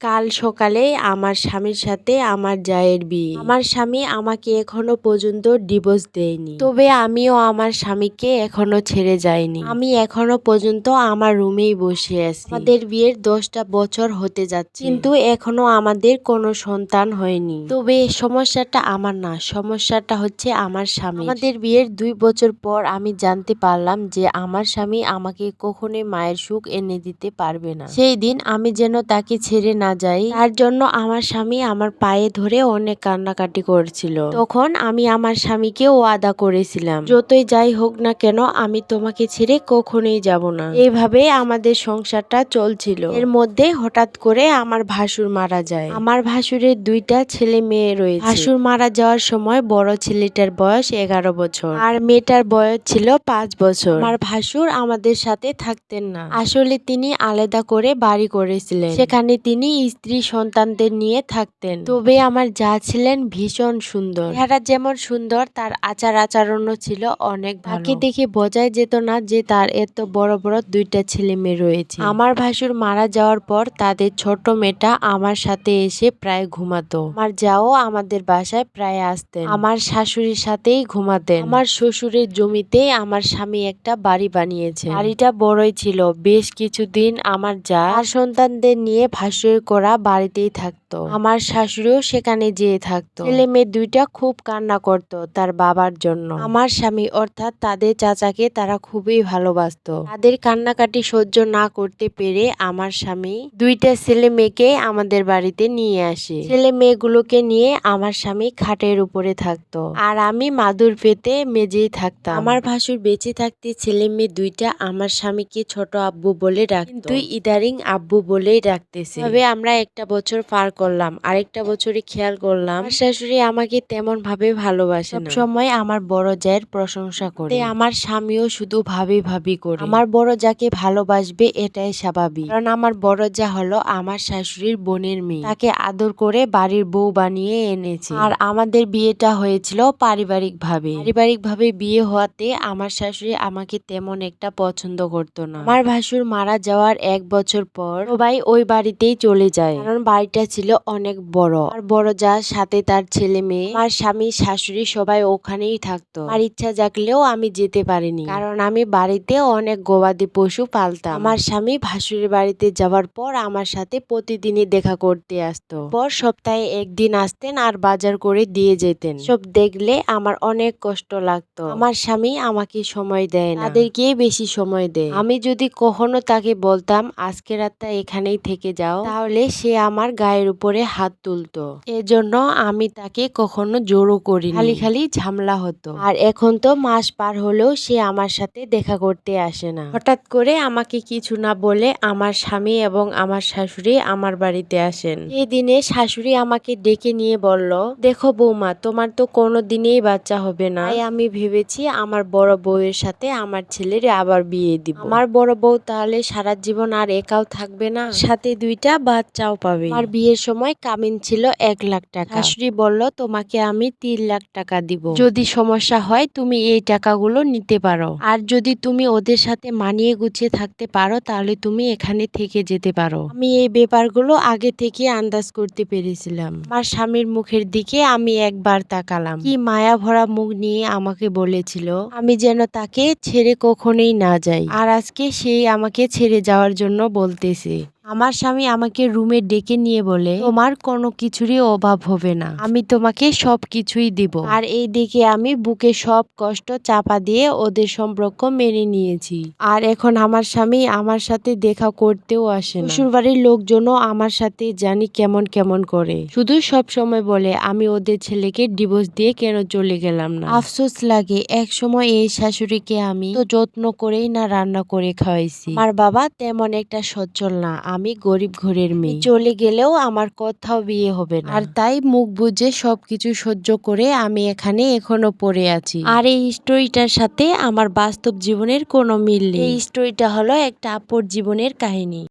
কাল সকালে আমার স্বামীর সাথে আমার জায়ের বিয়ে। আমার স্বামী আমাকে এখনও পর্যন্ত ডিভোর্স দেয়নি। তবে আমিও আমার স্বামীকে এখনও ছেড়ে যাইনি। আমি এখনও পর্যন্ত আমার রুমেই বসে আছি। আমাদের বিয়ের দশটা বছর হতে যাচ্ছে। কিন্তু এখনও আমাদের কোনো সন্তান হয়নি। তবে সমস্যাটা আমার না। সমস্যাটা হচ্ছে আমার স্বামী আমাদের বিয়ের দুই বছর পর আমি জানতে পারলাম যে আমার স্বামী আমাকে কখনোই মায়ের সুখ এনে দিতে পারবে না। সেই দিন আমি যেন তাকে ছেড়ে না যাই তার জন্য আমার স্বামী আমার পায়ে ধরে অনেক কান্নাকাটি করছিল। তখন আমি আমার স্বামীকে ওয়াদা করেছিলাম, যতই যাই হোক না কেন, আমি তোমাকে ছেড়ে কখনোই যাব না। এইভাবে আমাদের সংসারটা চলছিল। এর মধ্যে হঠাৎ করে আমার ভাসুর মারা যায়। আমার ভাসুরের দুইটা ছেলে মেয়ে রয়েছে। ভাসুর মারা যাওয়ার সময় বড় ছেলেটার বয়স এগারো বছর, আর মেয়েটার বয়স ছিল পাঁচ বছর। আমার ভাসুর আমাদের সাথে থাকতেন না। আসলে তিনি আলাদা করে বাড়ি করেছিলেন। সেখানে তিনি স্ত্রী সন্তানদের নিয়ে থাকতেন। তবে আমার যা ছিলেন ভীষণ সুন্দর। চেহারা যেমন সুন্দর, তার আচার আচরণও ছিল অনেক তাকে দেখে বোঝাই যেত না যে তার এত বড় বড় দুইটা ছেলে মেয়ে রয়েছে। আমার ভাসুর মারা যাওয়ার পর তাদের ছোট মেয়েটা আমার সাথে এসে প্রায় ঘুমাতো। আমার যাও আমাদের বাসায় প্রায় আসতেন। আমার শাশুড়ির সাথেই ঘুমাতেন। আমার শ্বশুরের জমিতে আমার স্বামী একটা বাড়ি বানিয়েছে বাড়িটা বড়ই ছিল। বেশ কিছুদিন আমার যা আর সন্তানদের নিয়ে ভাসুর করা বাড়িতেই থাকতো। আমার শাশুড়িও সেখানে যেয়ে থাকতো। ছেলে মেয়ে দুইটা খুব কান্না করত তার বাবার জন্য। আমার স্বামী অর্থাৎ তাদের চাচাকে তারা খুবই ভালোবাসতো। তাদের কান্নাকাটি সহ্য না করতে পেরে আমার স্বামী দুইটা ছেলে মেয়েকে আমাদের বাড়িতে নিয়ে আসে। ছেলে মেয়েগুলোকে নিয়ে আমার স্বামী খাটের উপরে থাকতো। আর আমি মাদুর পেতে মেজেই থাকতাম। আমার ভাসুর বেঁচে থাকতে ছেলে মেয়ে দুইটা আমার স্বামীকে ছোট আব্বু বলে ডাক কিন্তু ইদারিং আব্বু বলেই ডাকতেছে। তবে আমরা একটা বছর পার করলাম আরেকটা বছরে খেয়াল করলাম। শাশুড়ি আমাকে তেমন ভাবে ভালোবাসে না। সময় আমার বড় জায়ের প্রশংসা করে। আমার স্বামীও শুধু ভাবি ভাবি করে। আমার বড় যাকে ভালোবাসবে এটাই স্বাভাবিক। কারণ আমার বড় যা হলো আমার শাশুড়ির বোনের মেয়ে। তাকে আদর করে বাড়ির বউ বানিয়ে এনেছে। আর আমাদের বিয়েটা হয়েছিল পারিবারিক ভাবে পারিবারিক ভাবে বিয়ে হওয়াতে আমার শাশুড়ি আমাকে তেমন একটা পছন্দ করতো না। আমার ভাসুর মারা যাওয়ার এক বছর পর সবাই ওই বাড়িতেই চলে যায়। কারণ বাড়িটা ছিল অনেক বড়। আর বড় যার সাথে তার ছেলে মেয়ে আমার স্বামী, শাশুড়ি সবাই ওখানেই থাকতো। আমার ইচ্ছা জাগলেও আমি যেতে পারিনি। কারণ আমি বাড়িতে অনেক গবাদি পশু পালতাম। আমার স্বামী ভাসুরের বাড়িতে যাওয়ার পর আমার সাথে প্রতিদিনই দেখা করতে আসতো। পর সপ্তাহে একদিন আসতেন আর বাজার করে দিয়ে যেতেন। সব দেখলে আমার অনেক কষ্ট লাগতো। আমার স্বামী আমাকে সময় দেয় না। তাদেরকে বেশি সময় দেয়। আমি যদি কখনো তাকে বলতাম, আজকে রাতটা এখানেই থেকে যাও। তাহলে সে আমার গায়ের উপরে হাত তুলতো। এজন্য আমি তাকে কখনো জোরও করি খালি খালি ঝামলা হতো। আর এখন তো মাস পার হলেও সে আমার সাথে দেখা করতে আসে না। হঠাৎ করে আমাকে কিছু না বলে আমার স্বামী এবং আমার শাশুড়ি আমার বাড়িতে আসেন। এই দিনে শাশুড়ি আমাকে ডেকে নিয়ে বলল, দেখো বৌমা, তোমার তো কোনো দিনেই বাচ্চা হবে না। তাই আমি ভেবেছি আমার বড় বউয়ের সাথে আমার ছেলের আবার বিয়ে দিব। আমার বড় বউ তাহলে সারা জীবন আর একাও থাকবে না। সাথে দুইটা বাচ্চাও পাবে। আর বিয়ের সময় কামিন ছিল এক লাখ টাকা। শাশুড়ি বলল তোমাকে আমি তিন লাখ টাকা দিব। যদি সমস্যা হয় তুমি এই টাকাগুলো নিতে পারো। আর যদি তুমি ওদের সাথে মানিয়ে গুছিয়ে থাকতে পারো তাহলে তুমি এখানে থেকে যেতে পারো। আমি এই ব্যাপারগুলো আগে থেকে আন্দাজ করতে পেরেছিলাম। আমার স্বামীর মুখের দিকে আমি একবার তাকালাম। কি মায়া ভরা মুখ নিয়ে আমাকে বলেছিল আমি যেন তাকে ছেড়ে কখনোই না যাই। আর আজকে সেই আমাকে ছেড়ে যাওয়ার জন্য বলতেছে। আমার স্বামী আমাকে রুমে ডেকে নিয়ে বলে, তোমার কোনো কিছুরই অভাব হবে না। আমি তোমাকে সব কিছুই দিব। আর এই দেখে আমি বুকে সব কষ্ট চাপা দিয়ে ওদের সম্পর্ক মেনে নিয়েছি। আর এখন আমার স্বামী আমার সাথে দেখা করতেও আসে শ্বশুরবাড়ির লোকজনও আমার সাথে জানি কেমন কেমন করে। শুধু সব সময় বলে, আমি ওদের ছেলেকে ডিভোর্স দিয়ে কেন চলে গেলাম না? আফসোস লাগে, এক সময় এই শাশুড়িকে আমি তো যত্ন করেই না রান্না করে খাওয়াইছি। আমার বাবা তেমন একটা সচ্ছল না। আমি গরিব ঘরের মেয়ে। চলে গেলেও আমার কোথাও বিয়ে হবে না। আর তাই মুখ বুঝে সবকিছু সহ্য করে আমি এখানে এখনও পড়ে আছি। আর এই স্টোরিটার সাথে আমার বাস্তব জীবনের কোনো মিল নেই। এই স্টোরিটা হলো একটা আপর জীবনের কাহিনী।